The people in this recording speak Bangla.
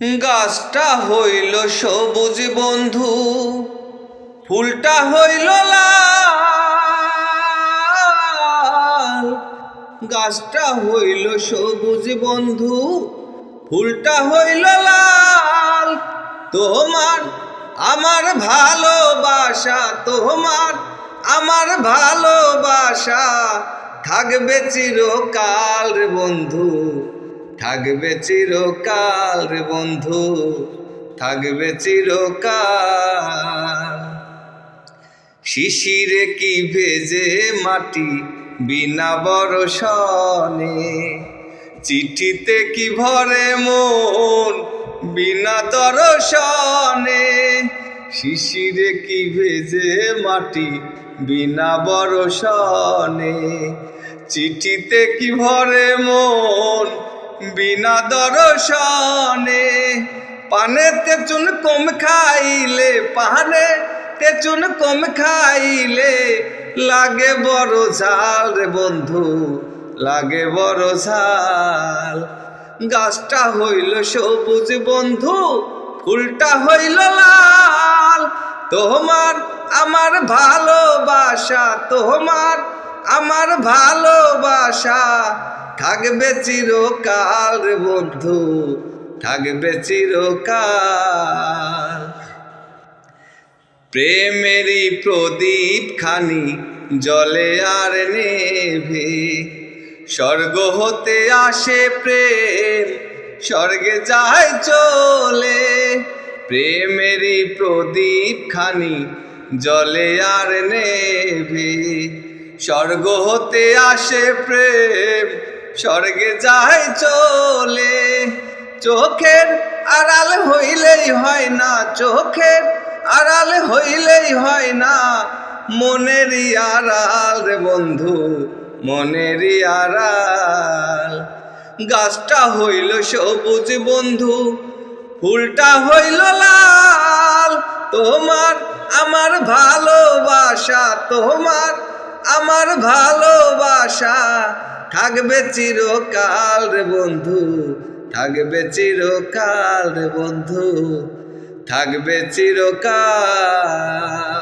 গাছটা হইল সবুজ বন্ধু, ফুলটা হইল লাল। গাছটা হইল সবুজ বন্ধু, ফুলটা হইল লাল। তোমার আমার ভালোবাসা, তোমার আমার ভালোবাসা থাকবে চিরকাল বন্ধু। থাকবে চিরকাল রে বন্ধু, থাকবে চিরকাল। শিশিরে কি ভেজে মাটি বিনা বরসনে চিঠিতে কি ভরে মন বিনা দর্শনে? শিশিরে কি ভেজে মাটি বিনা বরসনে চিঠিতে কি ভরে মন বিনা দর্শনে পানে তেচুন কম খাইলে পানে তেচুন কম খাইলে। লাগে বড় ঝাল রে বন্ধু, লাগে বড় ঝাল। গাছটা হইল সবুজ বন্ধু, ফুলটা হইল লাল। তোমার আমার ভালোবাসা, তোমার আমার ভালোবাসা। থাকবে চিরকাল রে বন্ধু, থাকবে চিরকাল। প্রেমেরই প্রদীপ খানি জলে আর নেভে, স্বর্গ হতে আসে প্রেম, স্বর্গে যায় চলে। প্রেমেরই প্রদীপ খানি জলে আর নেভে, স্বর্গ হতে আসে প্রেম স্বর্গে যায় চলে। চোখের আড়াল হইলেই হয় না, চোখের আড়াল হইলেই হয় না। মনেরই আড়াল রে বন্ধু মনেরই আড়াল। গাছটা হইল সবুজ বন্ধু, ফুলটা হইল লাল। তোমার আমার ভালোবাসা, তোমার আমার ভালোবাসা থাকবে চিরকাল রে বন্ধু থাকবে চিরকাল রে বন্ধু থাকবে চিরকাল।